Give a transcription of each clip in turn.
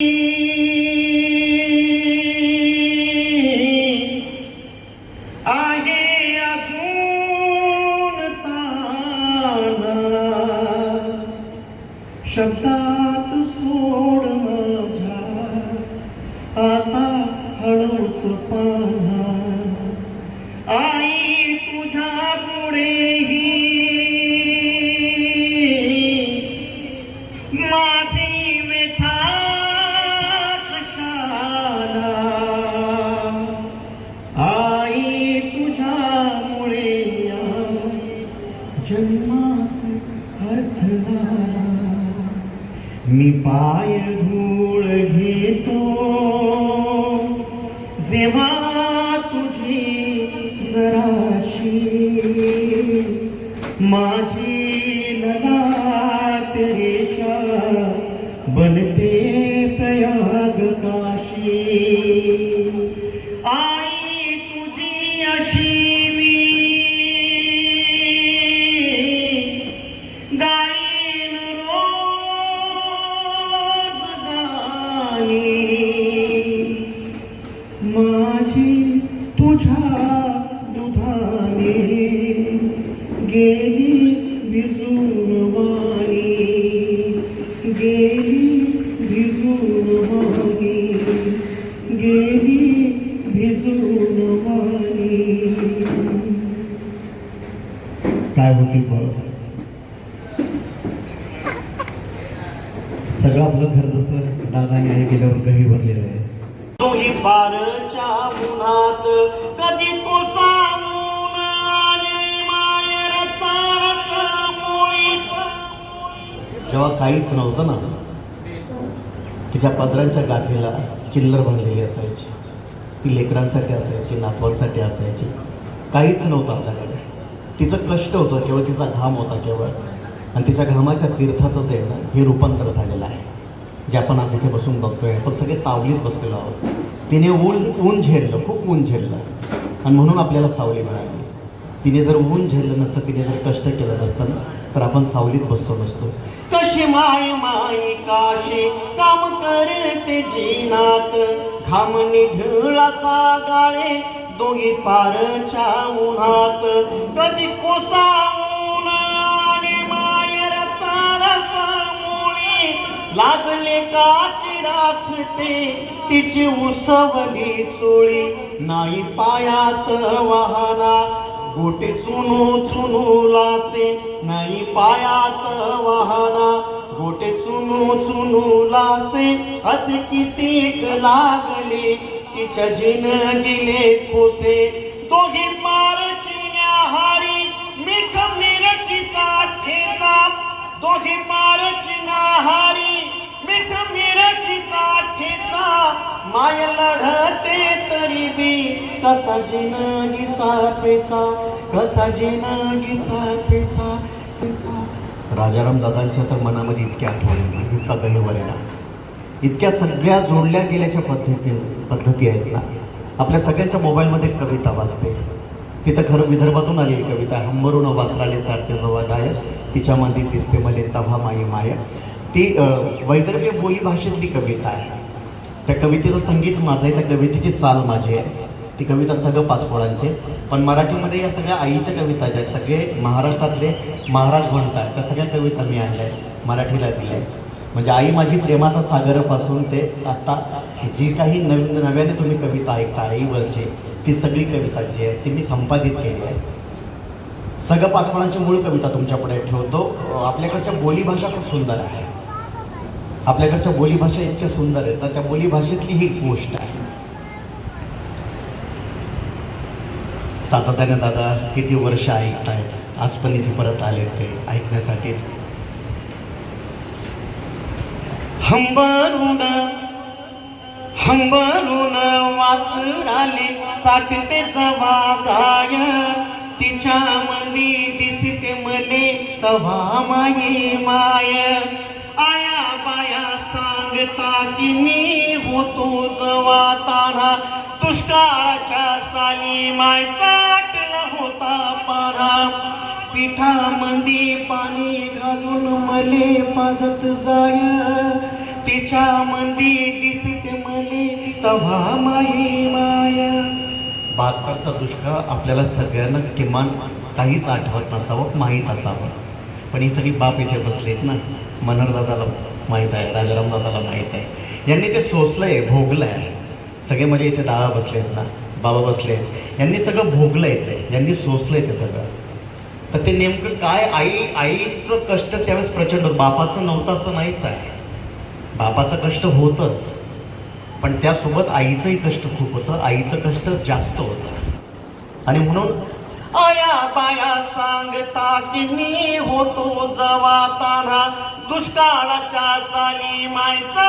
आहे जन्मास अर्थला मी पाय धूळ Maria. काहीच नव्हतं ना. तिच्या पदरांच्या गाठीला चिल्लर बांधलेली असायची. ती लेकरांसाठी असायची नातवांसाठी असायची. काहीच नव्हतं आपल्याकडे. तिचं कष्ट होतं केवळ तिचा घाम होता केवळ. आणि तिच्या घामाच्या तीर्थाचं जे आहे ना हे रूपांतर झालेलं आहे. जे आपण आज इथे बसून बघतोय आपण सगळे सावलीत बसलेलो आहोत. तिने ऊन ऊन झेललं खूप ऊन झेललं. आणि म्हणून आपल्याला सावली मिळाली. तिने जर ऊन झेललं नसतं तिने जर कष्ट केलं नसतं ना तर आपण सावलीत बसतो नसतो कशी माय माई काशी काम करते जीनात. घाम निढळाचा गाळे दोघी पारच्या उन्हात. कधी कोसावून आणि मायरचा रचा मुळे. लाजले काची राखते तिची उसवली चोळी. नाही पायात वाहना गोटे चुनू चुनू लासे नाही पायात वाहना. गोटे चुनू चुनू लासे असे कितीक लागले तिच्या जिनगिले खोसे. दोघी पारची न्याहारी मीठ मिरचीचा ठेचा. दोघी पारची न्याहारी माय लढते तरी बी कसा जिनगीचा पेचा कसा जिनगीचा पेचा पेचा. राजाराम दादांच्या तर मनामध्ये इतक्या आठवणी इतका गहिवलेला इतक्या सगळ्या जोडल्या गेल्याच्या पद्धती पद्धती आहेत ना. आपल्या सगळ्यांच्या मोबाईलमध्ये कविता वाचते. तिथं खरं विदर्भातून आलेली कविता. आहे. हंबरून वासराले चाटते जवळ गाय तिच्यामध्ये दिसते मले तभा माई माय ती अं, वैदर्भीय बोली भाषेतली कविता आहे. त्या कवितेचं संगीत माझं आहे त्या कवितेची चाल माझी आहे. ती कविता सगळं पाचपोळांचे पण मराठीमध्ये या सगळ्या आईच्या कविता ज्या आहेत सगळे महाराष्ट्रातले महाराज म्हणतात त्या सगळ्या कविता मी आणल्या आहेत मराठीला दिल्या आहेत. म्हणजे आई माझी प्रेमाचा सागरापासून ते आता जी काही नवीन नव्याने तुम्ही कविता ऐकता आईवरची ती सगळी कविता जी आहे ती मी संपादित केली आहे. सगळं पाचपणाची मूळ कविता तुमच्यापुढे ठेवतो. आपल्याकडच्या बोलीभाषा खूप सुंदर आहे. आपल्याकडच्या बोलीभाषा इतक्या सुंदर आहेत तर त्या बोलीभाषेतली ही गोष्ट आहे. सातत्याने दादा किती वर्ष ऐकतायत आज पण इथे परत आले ते ऐकण्यासाठीच. हंबरून हंबरून वासराले चाटते जवा गाय. तिच्या मंदी दिसते मले तवा माये माय. सांगता की मी होतो जवाताना दुष्काळाच्या साली माय चाटला होता पारा. पिठामंदी पाणी घालून मले पाजत जाय. तिच्या मंदी दिसते मले तव्हा माही माया. बहात्तरचा दुष्काळ आपल्याला सगळ्यांना किमान काहीच आठवत नसावं माहीत असावं. पण ही सगळी बाप इथे बसलेत ना मनोहरदादाला माहीत आहे राजाराम दादाला माहीत आहे. यांनी ते सोसलं आहे भोगलं आहे सगळे म्हणजे इथे दहा बसले आहेत ना बाबा बसले आहेत यांनी सगळं भोगलंय ते यांनी आहे ते सगळं. तर ते नेमकं काय आई आईचं कष्ट त्यावेळेस प्रचंड होतं. बापाचं नव्हतं असं नाहीच आहे. बापाचं कष्ट होतंच. पण त्यासोबत आईचंही कष्ट खूप होतं आईचं कष्ट जास्त होतं. आणि म्हणून आया बाया सांगता की मी होतो जवाताना दुष्काळाच्या साली मायचा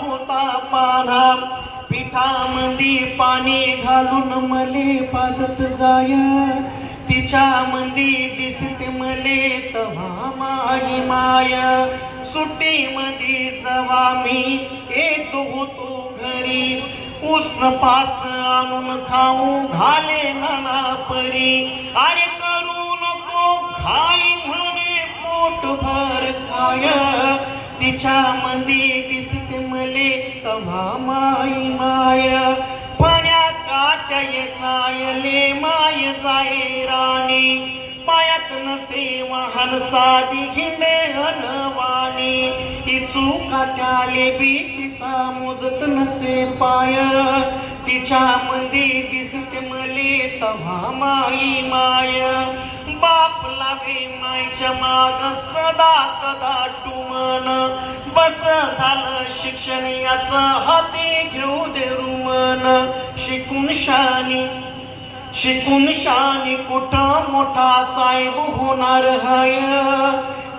होता पाना पिठामध्ये पाणी घालून मले पाजत जाया. तिच्या मंदी दिसते मले तव्हा माही माय. सुट्टीमध्ये जवा मी येतो होतो घरी. उष्ण पास्त आणून खाऊ घाले नाना परी. अरे करू नको खाई म्हणे पोट भर खाय. तिच्या मंदी दिसते मले तव्हा माई माय. पण्या काट्या चायले माय जाय राणी. पायात नसे वाहन साधी घेणे हनवाणी ती काट्याले बी तिचा मोजत नसे पाय. तिच्या मंदी दिसते मले तव्हा माई माय. बाप लागे मायच्या माग सदा कदा टुमन. बस झालं शिक्षण याच हाती घेऊ दे रुमन. शिकून शानी शिकून शानी कुठं मोठा साहेब होणार हाय?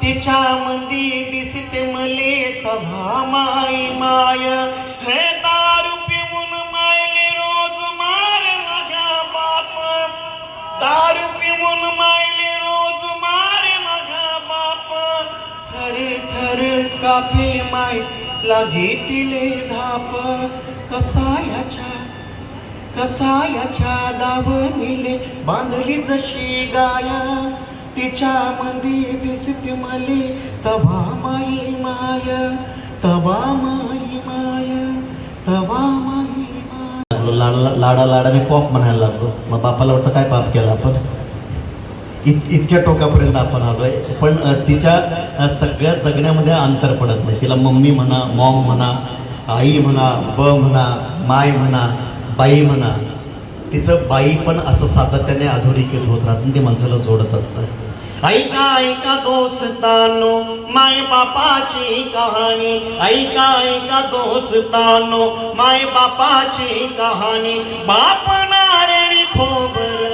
तिच्या मंदी दिसते मले तव्हा माई माय. हे दारू पिऊन मायले रोज मार माझ्या बाप. दारू पिऊन मायले रोज मार माझ्या बाप. थर थर कापे माय लागेतिले धाप. कसायाच्या कसायाच्या मिले बांधली जशी गाया. तिच्या मंदी दिसते मले तवा माई माय तवा माई माय तवा माई माय. लाडा लाडा लाडाने पॉप म्हणायला लागलो. मग बापाला वाटतं काय पाप केलं आपण? इत इतक्या टोकापर्यंत आपण आलोय. पण तिच्या सगळ्या जगण्यामध्ये अंतर पडत नाही. तिला मम्मी म्हणा मॉम म्हणा आई म्हणा ब म्हणा माय म्हणा बाई म्हणा तिचं बाई पण असं सातत्याने अधोरेखित होत राहतं ते माणसाला जोडत असतं ऐका ऐका दोस्तानो माय बापाची कहाणी. ऐका ऐका दोस्तानो माय बापाची कहाणी. बाप नारळी खोबर.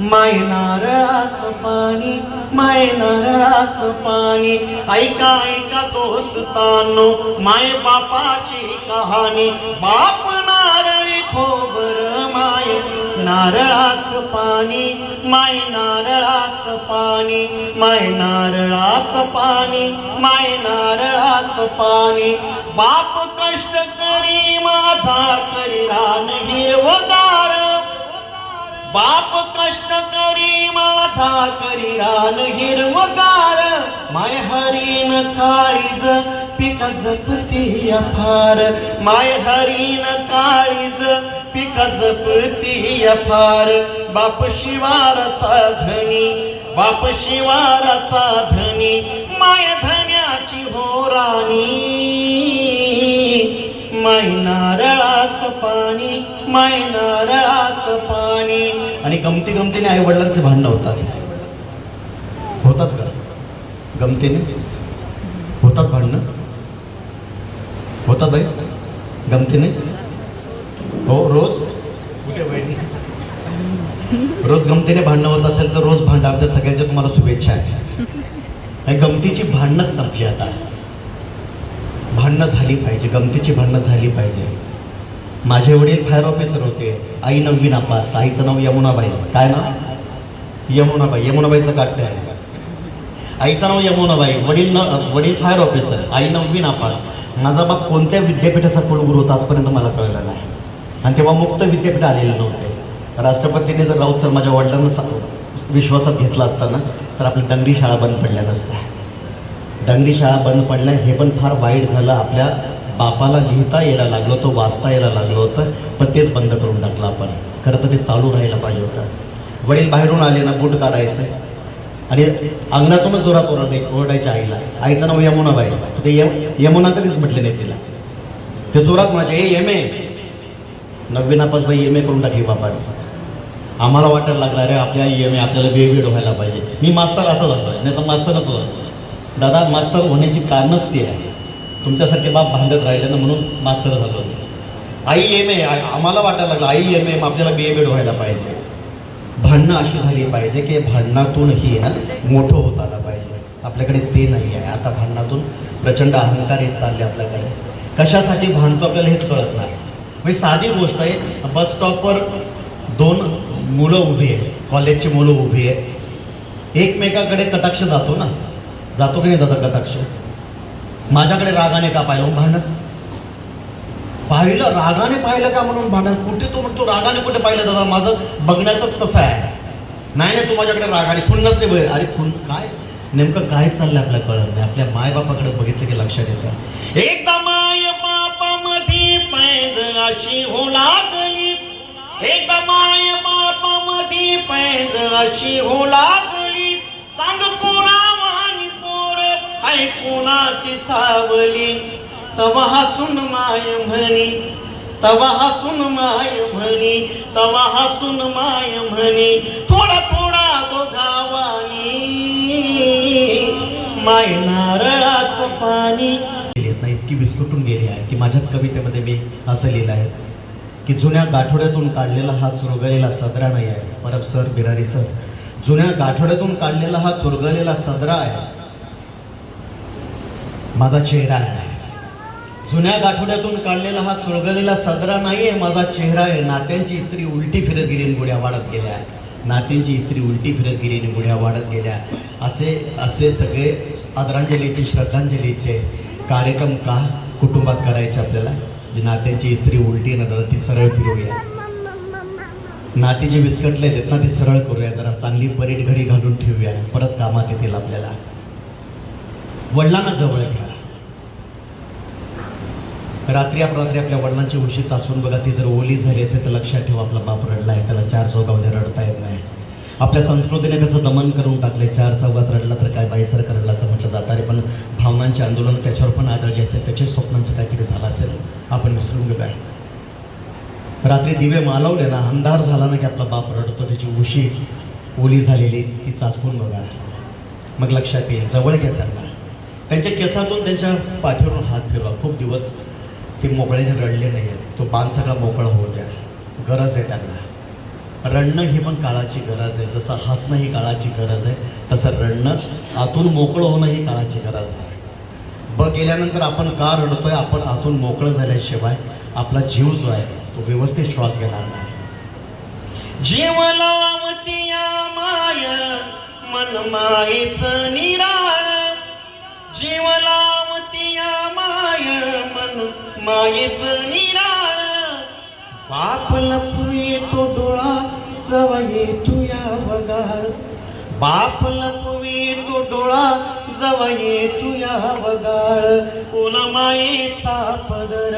माय नारळाचं पाणी माय नारळाचं पाणी. ऐका ऐका दोस्तानो माय बापाची कहाणी. बाप नारळी खोबर माय नारळाचं पाणी माय नारळाचं पाणी माय नारळाचं पाणी माय नारळाचं पाणी. बाप कष्ट करी माझा करी रान हिरवगार. बाप कष्ट करी माझा करी रान हिरवगार. माय हरीन काळीज पिक जपती अपार. माय हरीन काळीज पिक जपती अपार बाप शिवाराचा धनी बाप शिवाराचा धनी माय धन्याची हो राणी माय नारळाच पाणी माय नारळाच पाणी. आणि गमती गमतीने आई वडिलांचे भांडणं होतात. होतात का? गमतीने? होतात भांडणं? होतात बाई? गमतीने? हो रोज? रोज गमतीने भांडणं होत असेल तर रोज भांडा. आमच्या सगळ्यांच्या तुम्हाला शुभेच्छा आहे आणि गमतीची भांडणंच संपली आता. भांडणं झाली पाहिजे गमतीची भांडणं झाली पाहिजे. माझे वडील फायर ऑफिसर होते. आई नववी नापास आईचं नाव यमुनाबाई. काय नाव? यमुनाबाई. यमुनाबाईचं काट्य आहे. आईचं नाव यमुनाबाई. वडील न वडील फायर ऑफिसर आई नववी नापास. माझा बाप कोणत्या विद्यापीठाचा कुलगुरू होता आजपर्यंत मला कळलं नाही. आणि तेव्हा मुक्त विद्यापीठ आलेलं नव्हते. राष्ट्रपतीने जर राऊत सर माझ्या वडिलांना विश्वासात घेतला असताना तर आपली दंगली शाळा बंद पडल्या नसत्या. दंगडी शाळा बंद पडल्या हे पण फार वाईट झालं. आपल्या बापाला लिहिता यायला लागलो होतं वाचता यायला लागलो होतं पण तेच बंद करून टाकलं आपण. खरं तर ते चालू राहायला पाहिजे होतं. वडील बाहेरून आले ना बूट काढायचं. आणि अंगणातूनच जोरात ओरड ओरडायच्या आईला. आईचं नाव यमुनाबाई. ते यम यमुना कधीच म्हटले नाही तिला. ते जोरात माझे हे एम ए नववी नापास बाई एम ए करून टाकली बापाने. आम्हाला वाटायला लागला अरे आपल्या एम ए आपल्याला बी व्हायला पाहिजे. मी मास्तर असं झालो नाही तर मास्तरच होतो दादा मास्तर होण्याची कारणच ती आहे. तुमच्यासारखे बाप भांडत राहिले ना म्हणून मास्तर झालो आई एम ए आम्हाला वाटायला लागलं आई एम ए आपल्याला बी एड व्हायला पाहिजे. भांडणं अशी झाली पाहिजे की भांडणातूनही ना मोठं होत आलं पाहिजे. आपल्याकडे ते नाही आहे. आता भांडणातून प्रचंड अहंकार येत चालले आपल्याकडे. कशासाठी भांडतो आपल्याला हेच कळत नाही. म्हणजे साधी गोष्ट आहे. बस स्टॉपवर दोन मुलं उभी आहे कॉलेजची मुलं उभी आहे एकमेकाकडे कटाक्ष जातो ना. जातो की नाही दादा कटाक्ष? माझ्याकडे रागाने का पाहिलं हो भांडण? पाहिलं? रागाने पाहिलं का म्हणून भांडण? कुठे तो म्हणतो रागाने कुठे पाहिलं दादा? माझं बघण्याचंच तसं आहे. नाही नाही तू माझ्याकडे रागाने खुन्नच नाही बघ अरे खुन काय? नेमकं काय चाललंय आपल्या कळत नाही. आपल्या मायबापाकडे बघितलं की लक्षात येतं. एकदा अशी हो लागली. एकदा माय मधी पैज अशी हो लागली. सांग कोणा वाणी पोर ऐ कोणाची सावली. तवा हसून माय म्हणी तवा हसून माय म्हणी तवा हसून माय म्हणी. थोडा थोडा दोघावानी माय नारळाचं पाणी नाही इतकी विस्कुटून गेली आहे की माझ्याच कवितेमध्ये मी असं लिहिलं आहे की जुन्या गाठोड्यातून काढलेला हा चुरगलेला सदरा नाही आहे. परब सर बिरारी सर जुन्या गाठोड्यातून काढलेला हा चुरगलेला सदरा आहे. माझा चेहरा आहे. जुन्या गाठोड्यातून काढलेला हा चुळगलेला सदरा नाही आहे. माझा चेहरा आहे. नात्यांची इस्त्री उलटी फिरत गेली गुड्या वाढत गेल्या नात्यांची इस्त्री उलटी फिरत गेली गुड्या वाढत गेल्या असे असे सगळे आदरांजलीचे श्रद्धांजलीचे कार्यक्रम का कुटुंबात करायचे आपल्याला? जी नात्यांची इस्त्री उलटी ना दादा ती सरळ फिरवूया. नाती जे विस्कटले आहेत ना ती सरळ करूया. जरा चांगली परीट घडी घालून ठेवूया. परत कामात येतील आपल्याला. वडिलांना जवळ घ्या. रात्री अपरात्री आपल्या वडिलांची उशी चाचून बघा ती जर ओली झाली असेल तर लक्षात ठेवा आपला बाप रडला आहे त्याला चार चौकामध्ये रडता येत नाही. आपल्या संस्कृतीने त्याचं दमन करून टाकले चार चौघात रडला तर काय बाईसर रडला असं म्हटलं जातं. अरे पण भावनांचे आंदोलन त्याच्यावर पण आदळले असेल. त्याच्या स्वप्नांचं काहीतरी झालं असेल. आपण विसरून गेलो आहे. रात्री दिवे मालवले ना अंधार झाला ना की आपला बाप रडतो. त्याची उशी ओली झालेली ती चाचपून बघा. मग लक्षात येईल. जवळ घ्या त्यांना. त्यांच्या केसातून त्यांच्या पाठीवरून हात फिरवा. खूप दिवस ते मोकळ्याने रडले नाही आहेत तो बांध सगळा मोकळा होऊ द्या. गरज आहे त्यांना. रडणं ही पण काळाची गरज आहे. जसं हसणं ही काळाची गरज आहे तसं रडणं आतून मोकळं होणं ही काळाची गरज आहे. ब गेल्यानंतर आपण का रडतोय? आपण आतून मोकळं झाल्याशिवाय आपला जीव जो आहे तो व्यवस्थित श्वास घेणार नाही. जीव लावतिया माय मन माईच निराळ. जीव लावतिया माय मन मायेच निराळ. बाप लपवे तो डोळा जवा येतो या वगार. बाप लपवे तो डोळा जव येतो या वगार. ओला मायेचा पदर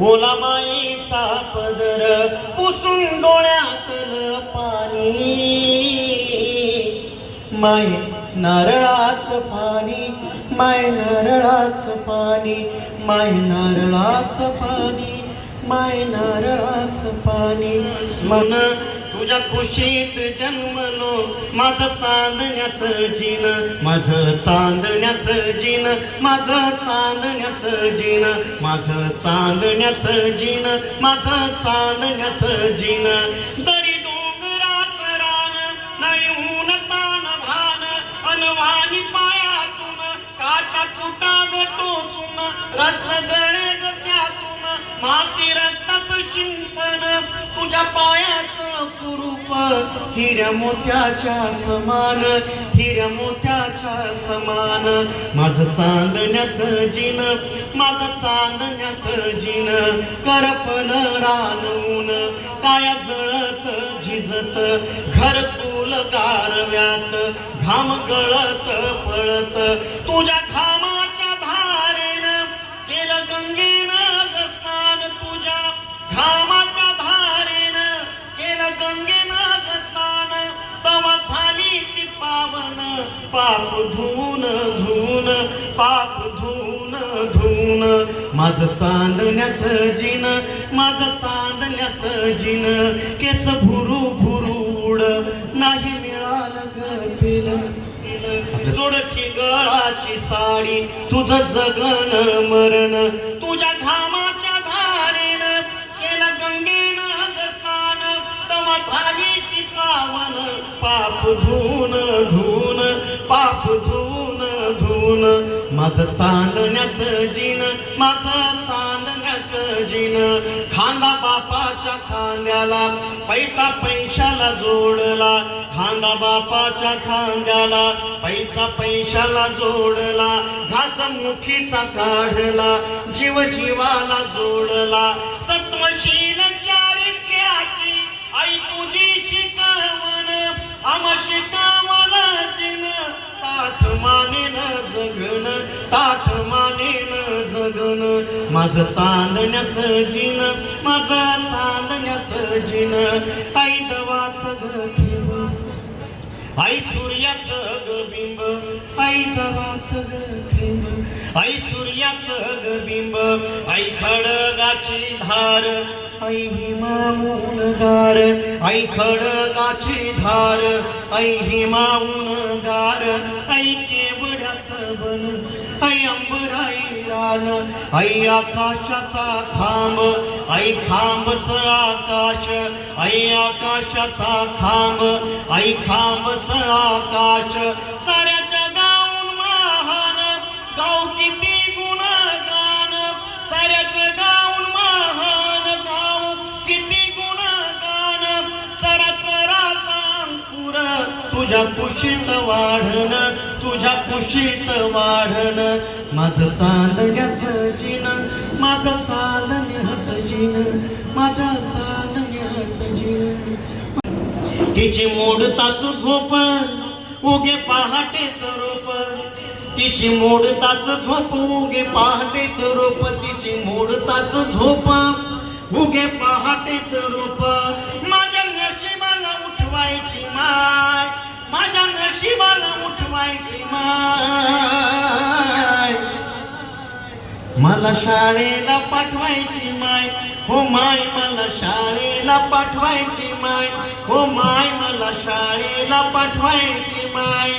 ओला मायेचा पदर पुसून डोळ्यातलं पाणी. माय नारळाचं पाणी माय नारळाचं पाणी माय नारळाचं पाणी माय नारळाचं पाणी. मन तुझ्या कुशीत जन्मलो माझं चांदण्याचं जिन. माझं चांदण्याचं जिन. माझं चांदण्याचं जिन. माझं चांदण्याचं जिन. माझं चांदण्याचं जिन. दरी डोंगरात रान. नाही ऊन तान भान. अनवाणी पायातून. काटा कुटाड टोचून रत्न गळे त्यातून. माती रत्न शिंपण तुझ्या पायाचं कुरूप हिऱ्या मोत्याच्या समान हिऱ्या मोत्याच्या समान. माझ चांदण्याचं जिन माझ चांदण्याचं जिन करपण रानून काया जळत झिजत घर घरकुल गारव्यात घाम गळत पळत तुझ्या पाप धुन धुन पाप धुन धुन. माझं चांदण्याच जिन माझं चांदण्याच जिन. केस भुरू भुरूड नाही मिळालं गतीला जोडठी गळाची साडी तुझं जगन मरण. तुझ्या घामाच्या धारेन केलं गंगेन स्नान तमा झाली पावन पाप धून धुन पाप धून धुन. माझं चांदण्याच जिन माझं चांदण्याच जिन. खांदा बापाच्या खांद्याला पैसा पैशाला जोडला. खांदा बापाच्या खांद्याला पैसा पैशाला जोडला. घास मुखीचा काढला जीव जीवाला जोडला. सत्वशील माझं चांदण्याचं जिन माझं चांदण्याचं जिन. ताई दवाचं गिंब आई सूर्याचं ग आई दवाचं गिंब आई सूर्याचं ग आई खडगाची धार आई हिमाऊन गार. आई खडगाची धार आई हिमाऊन गार. आई केवड्याचं बन आई अंबराई रान आई आकाशाचा खांब आई खांबच आकाश आई आकाशाचा खांब आई खांबच आकाश. साऱ्या जगाऊन महान गाव किती गुणगान. साऱ्या जगाऊन महान गाव किती गुणगान. चरा अंकुर तुझ्या कुशीत वाढन तुझ्या कुशीत वाढन. माझं चांदण्याचं जिन माझं चालण्याचं जिन माझं चालण्याचं जिन. तिची मोडताच झोप उगे पहाटेच रोप. तिची मोडताच झोप उगे पहाटेच रोप. तिची मोडताच झोप उगे पहाटेच रोप. माझ्या नशिबाला उठवायची माय माझ्या नशिबाला उठवायची माय. मला शाळेला पाठवायची माय. हो माय मला शाळेला पाठवायची माय. हो माय मला शाळेला पाठवायची माय.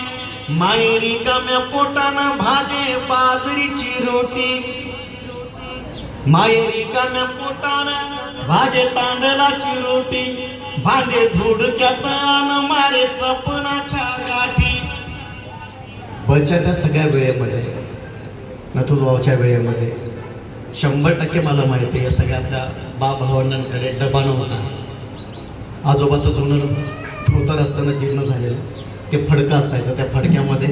मायरी कम्या पोटानं भाजे बाजरीची रोटी. मायरी कम्या पोटानं भाजे तांदळाची रोटी. भाजे धुडक्यात अन मारे सपनाच्या गाठी. बचत सगळ्या वेळेमध्ये. नथुभावाच्या वेळेमध्ये. शंभर टक्के मला माहिती आहे या सगळ्या आपल्या बा भावंडांकडे डबा नव्हता आजोबाचं जुनं धोतर असताना जीर्ण झालेलं ते फडकं असायचं त्या फडक्यामध्ये.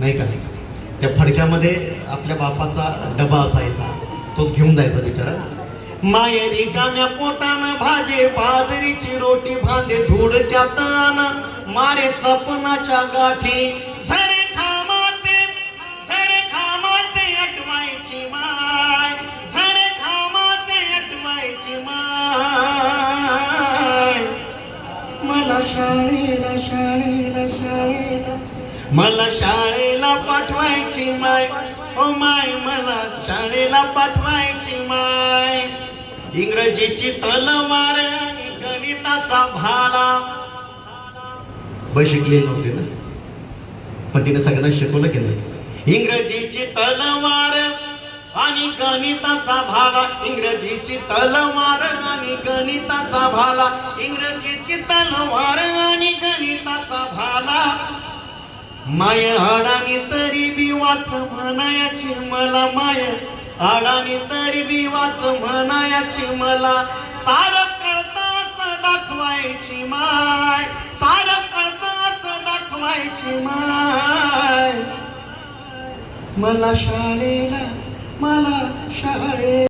नाही का? त्या फडक्यामध्ये आपल्या बापाचा डबा असायचा तो घेऊन जायचा बिचारा. मायरी काम्या पोटानं भाजे बाजरीची रोटी भांदे धूड त्यात मारे सपनाच्या गाठी मला शाळेला पाठवायची माय. ओ माय मला शाळेला पाठवायची माय. इंग्रजीची तलवार आणि गणिताचा भाला. ब शिकली नव्हती ना? पण तिने सगळ्यांना शिकवलं की इंग्रजीची तलवार आणि गणिताचा भाला. इंग्रजीची तलवार आणि गणिताचा भाला. इंग्रजीची तलवार आणि गणिताचा भाला. माय अडाणी तरी बी वाच म्हणायाची मला माय. अडाणी तरी बी वाच म्हणायाची मला. सार कळताच दाखवायची माय. सार कळताच दाखवायची माय. मला शाळेला मला शाळे